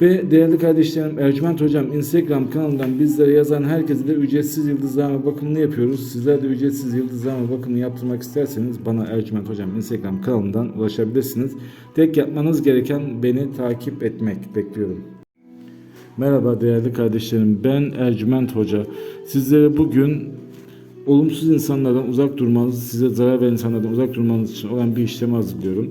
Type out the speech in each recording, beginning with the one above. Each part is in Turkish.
Ve değerli kardeşlerim Ercüment Hocam Instagram kanalından bizlere yazan herkese de ücretsiz yıldızlama bakımını yapıyoruz. Sizler de ücretsiz yıldızlama bakımını yaptırmak isterseniz bana Ercüment Hocam Instagram kanalından ulaşabilirsiniz. Tek yapmanız gereken beni takip etmek bekliyorum. Merhaba değerli kardeşlerim ben Ercüment Hoca. Sizlere bugün olumsuz insanlardan uzak durmanız, size zarar veren insanlardan uzak durmanız için olan bir işlemi hazırlıyorum.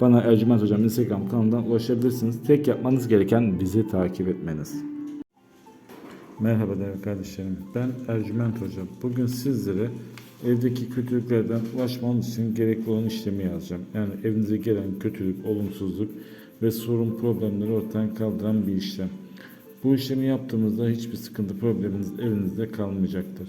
bana Ercüment Hocam Instagram kanalından ulaşabilirsiniz. Tek yapmanız gereken bizi takip etmeniz. Merhaba değerli kardeşlerim. Ben Ercüment Hocam. Bugün sizlere evdeki kötülüklerden ulaşmanız için gerekli olan işlemi yazacağım. Yani evinize gelen kötülük, olumsuzluk ve sorun problemleri ortadan kaldıran bir işlem. Bu işlemi yaptığımızda hiçbir sıkıntı probleminiz evinizde kalmayacaktır.